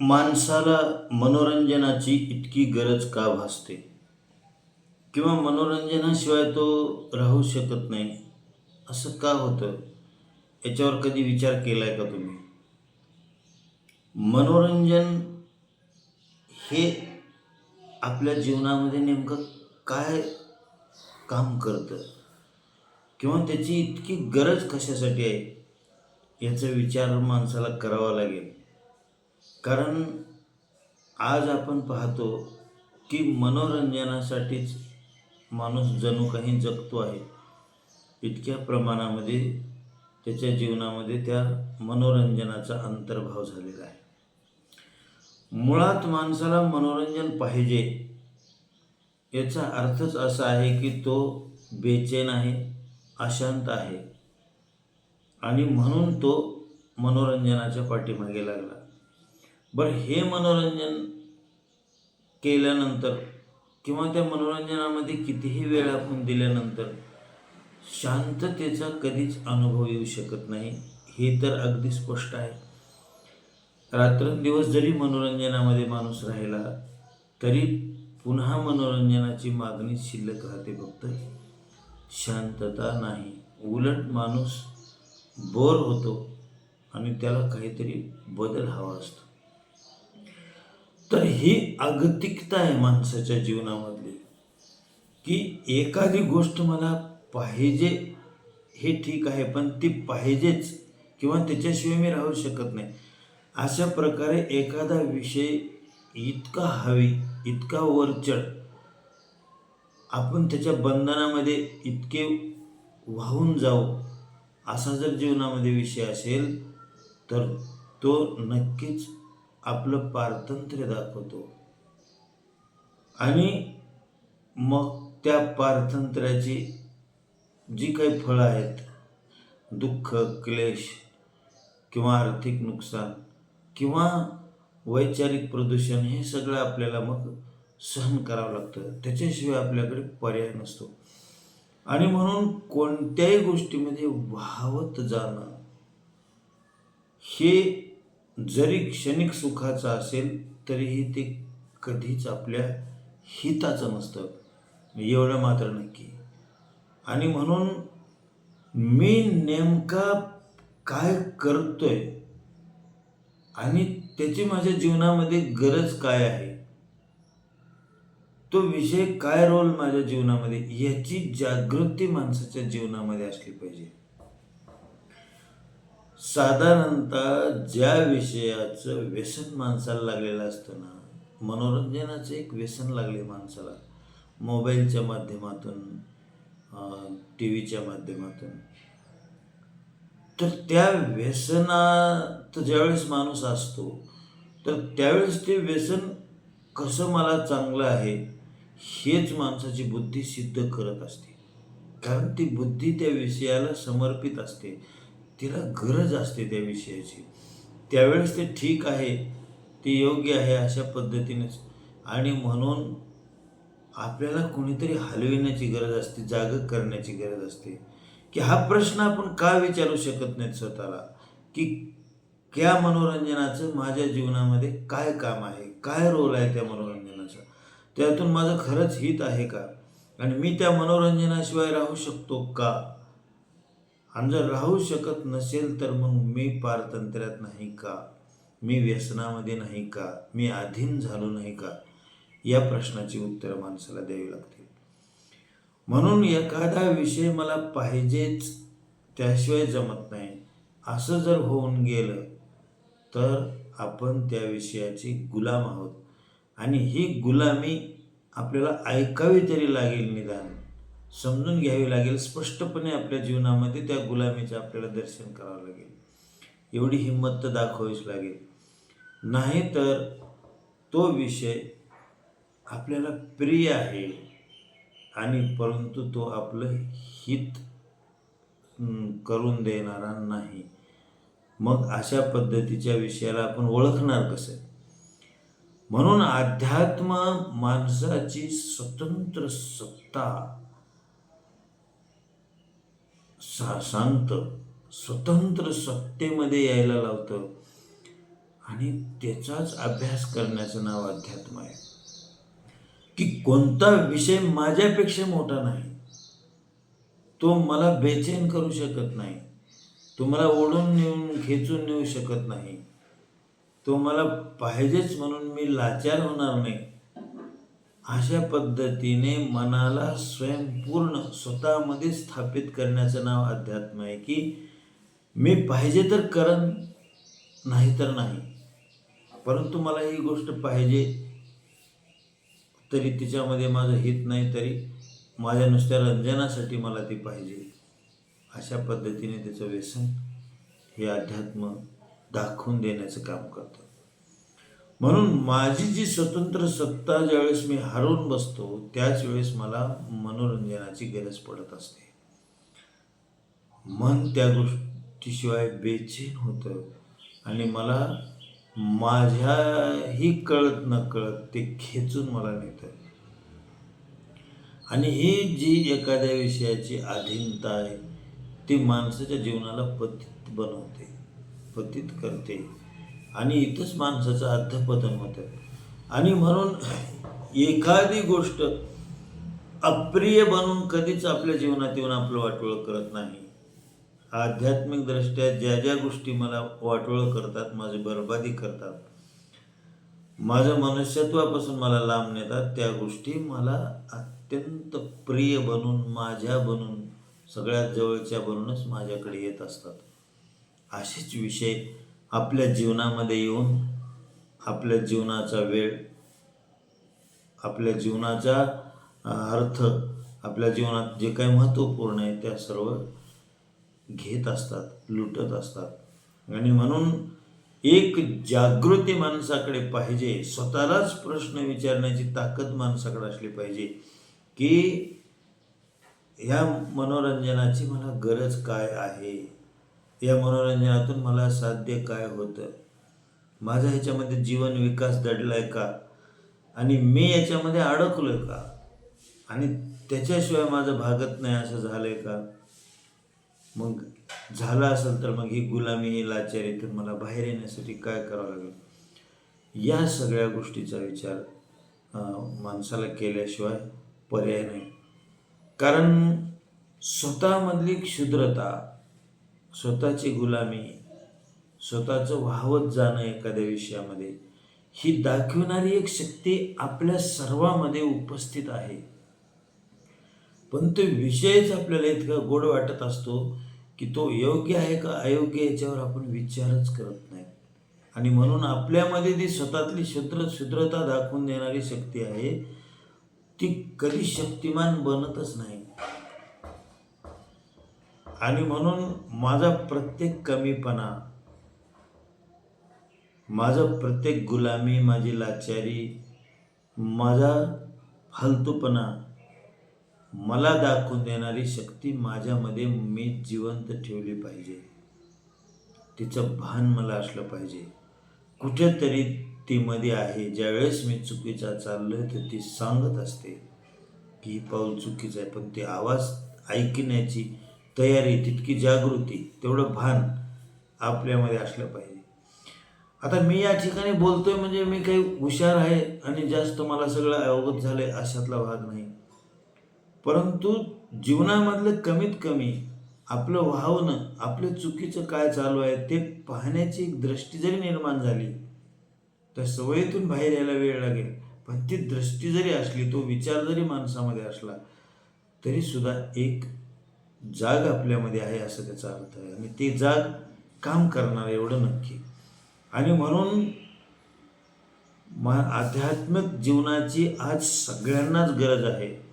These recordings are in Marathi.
माणसाला मनोरंजनाची इतकी गरज का भासते? किंवा मनोरंजनाशिवाय तो राहू शकत नाही? असं का होतं? याच्यावर कधी विचार केला आहे का तुम्ही? मनोरंजन हे आपल्या जीवनामध्ये नेमकं काय काम करतं? किंवा त्याची इतकी गरज कशासाठी आहे? याचा विचार माणसाला करावा लागेल. कारण आज आपण पाहतो की मनोरंजनासाठीच माणूस जणू काही जगतो आहे. इतक्या प्रमाणामध्ये त्याच्या जीवनामध्ये त्या मनोरंजनाचा अंतर्भाव झालेला आहे. मुळात माणसाला मनोरंजन पाहिजे याचा अर्थच असा आहे की तो बेचैन आहे अशांत आहे आणि म्हणून तो मनोरंजनाच्या पाठीमागे लागला. बरं हे मनोरंजन केल्यानंतर किंवा त्या मनोरंजनामध्ये कितीही वेळ आपण दिल्यानंतर शांततेचा कधीच अनुभव येऊ शकत नाही हे तर अगदी स्पष्ट आहे. रात्रंदिवस जरी मनोरंजनामध्ये माणूस राहिला तरी पुन्हा मनोरंजनाची मागणी शिल्लक राहते फक्त. शांतता नाही. उलट माणूस बोर होतो आणि त्याला काहीतरी बदल हवा असतो. तर ही अगतिकता आहे माणसाच्या जीवनामधली. की एखादी गोष्ट मला पाहिजे हे ठीक आहे पण ती पाहिजेच किंवा त्याच्याशिवाय मी राहू शकत नाही. अशा प्रकारे एखादा विषय इतका हवी इतका वरचढ आपण त्याच्या बंधनामध्ये इतके वाहून जाऊ असा जर जीवनामध्ये विषय असेल तर तो नक्कीच आपलं पारतंत्र्य दाखवतो. आणि मग त्या पारतंत्र्याची जी काही फळं आहेत दुःख क्लेश किंवा आर्थिक नुकसान किंवा वैचारिक प्रदूषण हे सगळं आपल्याला मग सहन करावं लागतं. त्याच्याशिवाय आपल्याकडे पर्याय नसतो. आणि म्हणून कोणत्याही गोष्टीमध्ये वाहवत जाणं हे जरी क्षणिक सुखाचं असेल तरीही ते कधीच आपल्या हिताचं नसतं. एवढं मात्र नक्की. आणि म्हणून मी नेमका काय करतोय आणि त्याची माझ्या जीवनामध्ये गरज काय आहे? तो विषय काय रोल माझ्या जीवनामध्ये याची जागृती माणसाच्या जीवनामध्ये असली पाहिजे. साधारणतः ज्या विषयाचं व्यसन माणसाला लागलेलं असतं ना मनोरंजनाचं एक व्यसन लागले माणसाला. मोबाईलच्या माध्यमातून टी व्हीच्या माध्यमातून. तर त्या व्यसनात ज्यावेळेस माणूस असतो तर त्यावेळेस ते व्यसन कसं मला चांगलं आहे हेच माणसाची बुद्धी सिद्ध करत असते. कारण ती बुद्धी त्या विषयाला समर्पित असते. तिला गरज असते त्या विषयाची. त्यावेळेस ते ठीक आहे ते योग्य आहे अशा पद्धतीनेच. आणि म्हणून आपल्याला कोणीतरी हलविण्याची गरज असते जाग करण्याची गरज असते. की हा प्रश्न आपण का विचारू शकत नाहीत स्वतःला? की त्या मनोरंजनाचं माझ्या जीवनामध्ये काय काम आहे? काय रोल आहे त्या मनोरंजनाचा? त्यातून माझं खरंच हित आहे का? आणि मी त्या मनोरंजनाशिवाय राहू शकतो का? आणि जर राहू शकत नसेल तर मग मी पारतंत्र्यात नाही का? मी व्यसनामध्ये नाही का? मी अधीन झालो नाही का? या प्रश्नाची उत्तरं माणसाला द्यावी लागतील म्हणून एखादा विषय मला पाहिजेच त्याशिवाय जमत नाही. असं जर होऊन गेलं तर आपण त्या विषयाची गुलाम आहोत. आणि ही गुलामी आपल्याला ऐकावी तरी लागेल निदान. समजून घ्यावी लागेल स्पष्टपणे आपल्या जीवनामध्ये त्या गुलामीचं आपल्याला दर्शन करावं लागेल. एवढी हिंमत तर दाखवावीच लागेल. नाही तर तो विषय आपल्याला प्रिय आहे आणि परंतु तो आपलं हित करून देणारा नाही. मग अशा पद्धतीच्या विषयाला आपण ओळखणार कसं? म्हणून अध्यात्म माणसाची स्वतंत्र सत्ता सा सांगतं स्वतंत्र सत्तेमध्ये यायला लावतं. आणि त्याचाच अभ्यास करण्याचं नाव अध्यात्म आहे. की कोणता विषय माझ्यापेक्षा मोठा नाही तो मला बेचैन करू शकत नाही तो मला ओढून नेऊन खेचून नेऊ शकत नाही तो मला पाहिजेच म्हणून मी लाचार होणार नाही. अशा पद्धतीने मनाला स्वयंपूर्ण स्वतःमध्ये स्थापित करण्याचं नाव अध्यात्म आहे की मी पाहिजे तर करण नाही तर नाही. परंतु मला ही गोष्ट पाहिजे तरी तिच्यामध्ये माझं हित नाही तरी माझ्या नुसत्या रंजनासाठी मला ती पाहिजे. अशा पद्धतीने त्याचं व्यसन हे अध्यात्म दाखवून देण्याचं काम करतं. म्हणून माझी जी स्वतंत्र सत्ता ज्यावेळेस मी हरवून बसतो त्याच वेळेस मला मनोरंजनाची गरज पडत असते. मन त्या गोष्टीशिवाय बेचैन होतं आणि मला माझ्याही कळत न कळत ते खेचून मला नेतं. आणि ही जी एखाद्या विषयाची अधीनता आहे ती माणसाच्या जीवनाला पतित बनवते पतित करते. आणि इथंच माणसाचं अध्यापतन होतं. आणि म्हणून एखादी गोष्ट अप्रिय बनून कधीच आपल्या जीवनात येऊन आपलं वाटोळं करत नाही. आध्यात्मिक दृष्ट्या ज्या ज्या गोष्टी मला वाटोळं करतात माझी बरबादी करतात माझं मनुष्यत्वापासून मला लांब नेतात त्या गोष्टी मला अत्यंत प्रिय बनून माझ्या बनून सगळ्यात जवळच्या बनूनच माझ्याकडे येत असतात. असेच विषय आपल्या जीवनामध्ये येऊन आपल्या जीवनाचा वेळ आपल्या जीवनाचा अर्थ आपल्या जीवनात जे काही महत्त्वपूर्ण आहे त्या सर्व घेत असतात लुटत असतात. आणि म्हणून एक जागृती माणसाकडे पाहिजे स्वतःलाच प्रश्न विचारण्याची ताकद माणसाकडे असली पाहिजे की ह्या मनोरंजनाची मला गरज काय आहे? या मनोरंजनातून मला साध्य काय होतं? माझा ह्याच्यामध्ये जीवन विकास दडला आहे का? आणि मी याच्यामध्ये अडकलो आहे का? आणि त्याच्याशिवाय माझं भागत नाही असं झालं आहे का? मग झालं असेल तर मग ही गुलामी ही लाचारीतून मला बाहेर येण्यासाठी काय करावं लागेल? या सगळ्या गोष्टीचा विचार माणसाला केल्याशिवाय पर्याय नाही. कारण स्वतःमधली क्षुद्रता स्वतःची गुलामी स्वतःचं वाहवत जाणं एखाद्या विषयामध्ये ही दाखवणारी एक शक्ती आपल्या सर्वामध्ये उपस्थित आहे. पण तो विषयच आपल्याला इतका गोड वाटत असतो की तो योग्य आहे का अयोग्य याच्यावर आपण विचारच करत नाही. आणि म्हणून आपल्यामध्ये ती स्वतःतली शुद्र शुद्रता दाखवून देणारी शक्ती आहे ती कधी शक्तिमान बनतच नाही. आणि म्हणून माझा प्रत्येक कमीपणा माझं प्रत्येक गुलामी माझी लाचारी माझा फालतूपणा मला दाखवून देणारी शक्ती माझ्यामध्ये मी जिवंत ठेवली पाहिजे. तिचं भान मला असलं पाहिजे. कुठेतरी ती मध्ये आहे. ज्यावेळेस मी चुकीचा आहे तर ती सांगत असते की ही पाऊल चुकीचं आहे पण ते आवाज ऐकण्याची तयारी तितकी जागृती तेवढं भान आपल्यामध्ये असलं पाहिजे. आता मी या ठिकाणी बोलतोय म्हणजे मी काही हुशार आहे आणि जास्त मला सगळं अवगत झालंय अशातला भाग नाही. परंतु जीवनामधलं कमीत कमी आपलं वाहवणं आपलं चुकीचं काय चालू आहे ते पाहण्याची एक दृष्टी जरी निर्माण झाली तर सवयीतून बाहेर यायला वेळ लागेल. पण ती दृष्टी जरी असली तो विचार जरी माणसामध्ये असला तरी सुद्धा एक जाग आपल्यामध्ये आहे असं त्याचा अर्थ आहे. आणि ती जाग काम करणार एवढं नक्की. आणि म्हणून मा आध्यात्मिक जीवनाची आज सगळ्यांनाच गरज आहे.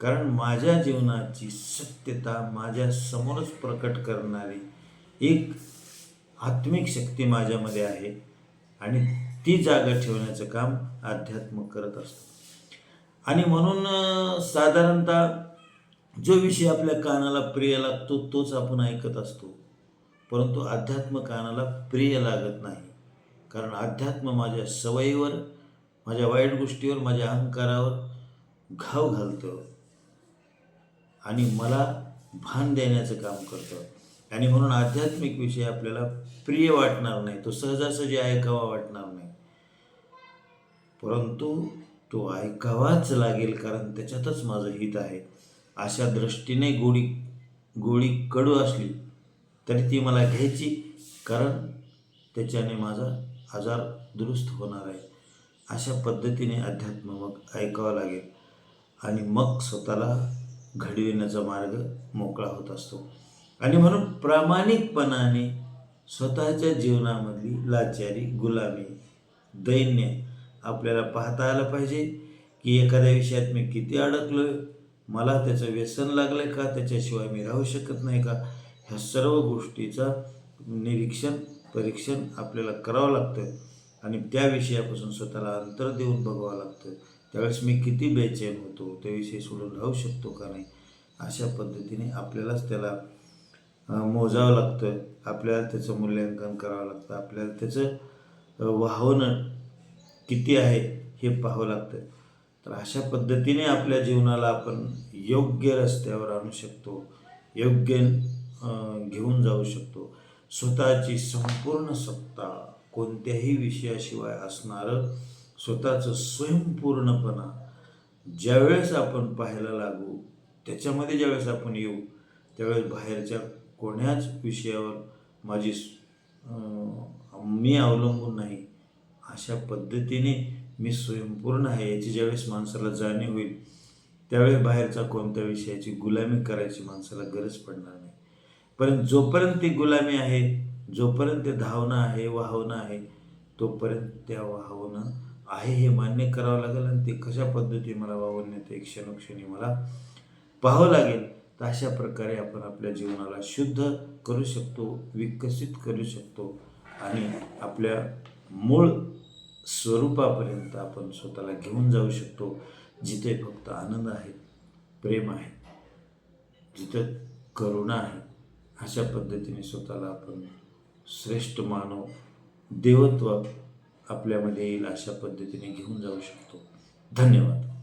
कारण माझ्या जीवनाची सत्यता माझ्या समोरच प्रकट करणारी एक आत्मिक शक्ती माझ्यामध्ये आहे. आणि ती जागा ठेवण्याचं काम अध्यात्म करत असतं. आणि म्हणून साधारणतः जो विषय आपल्या कानाला प्रिय लागतो तोच आपण ऐकत असतो. परंतु अध्यात्म कानाला प्रिय लागत नाही. कारण अध्यात्म माझ्या सवयीवर माझ्या वाईट गोष्टीवर माझ्या अहंकारावर घाव घालतं आणि मला भान देण्याचं काम करतं. आणि म्हणून आध्यात्मिक विषय आपल्याला प्रिय वाटणार नाही तो सहजासहजी ऐकावा वाटणार नाही. परंतु तो ऐकावाच लागेल कारण त्याच्यातच माझं हित आहे. अशा दृष्टीने गोडी गोळी कडू असली तरी ती मला घ्यायची कारण त्याच्याने माझा आजार दुरुस्त होणार आहे. अशा पद्धतीने अध्यात्म मग ऐकावं लागेल आणि मग स्वतःला घडविण्याचा मार्ग मोकळा होत असतो. आणि म्हणून प्रामाणिकपणाने स्वतःच्या जीवनामधली लाचारी गुलामी दैन्य आपल्याला पाहता आलं पाहिजे की एखाद्या विषयात मी किती अडकलो आहे मला त्याचं व्यसन लागलं का? त्याच्याशिवाय मी राहू शकत नाही का? ह्या सर्व गोष्टीचा निरीक्षण परीक्षण आपल्याला करावं लागतं आणि त्या विषयापासून स्वतःला अंतर देऊन बघावं लागतं त्यावेळेस मी किती बेचैन होतो? त्या विषयी सोडून राहू शकतो का नाही? अशा पद्धतीने आपल्यालाच त्याला मोजावं लागतं आपल्याला त्याचं मूल्यांकन करावं लागतं. आपल्याला त्याचं वाहवणं किती आहे हे पाहावं लागतं तर अशा पद्धतीने आपल्या जीवनाला आपण योग्य रस्त्यावर आणू शकतो योग्य घेऊन जाऊ शकतो. स्वतःची संपूर्ण सत्ता कोणत्याही विषयाशिवाय असणारं स्वतःचं स्वयंपूर्णपणा ज्यावेळेस आपण पाहायला लागू त्याच्यामध्ये ज्यावेळेस आपण येऊ त्यावेळेस बाहेरच्या कोण्याच विषयावर माझी मी अवलंबून नाही अशा पद्धतीने मी स्वयंपूर्ण आहे याची ज्यावेळेस माणसाला जाणीव होईल त्यावेळेस बाहेरचा कोणत्या विषयाची गुलामी करायची माणसाला गरज पडणार नाही. पण जोपर्यंत ती गुलामी आहे जोपर्यंत ते धावणं आहे वाहवणं आहे तोपर्यंत त्या वाहवणं आहे हे मान्य करावं लागेल आणि ते कशा पद्धती मला वाहून नेते क्षणोक्षणी मला पाहावं लागेल तर अशा प्रकारे आपण आपल्या जीवनाला शुद्ध करू शकतो विकसित करू शकतो आणि आपल्या मूळ स्वरूपापर्यंत आपण स्वतःला घेऊन जाऊ शकतो जिथे फक्त आनंद आहे प्रेम आहे जिथं करुणा आहे अशा पद्धतीने स्वतःला आपण श्रेष्ठ मानव देवत्व आपल्यामध्ये येईल अशा पद्धतीने घेऊन जाऊ शकतो. धन्यवाद.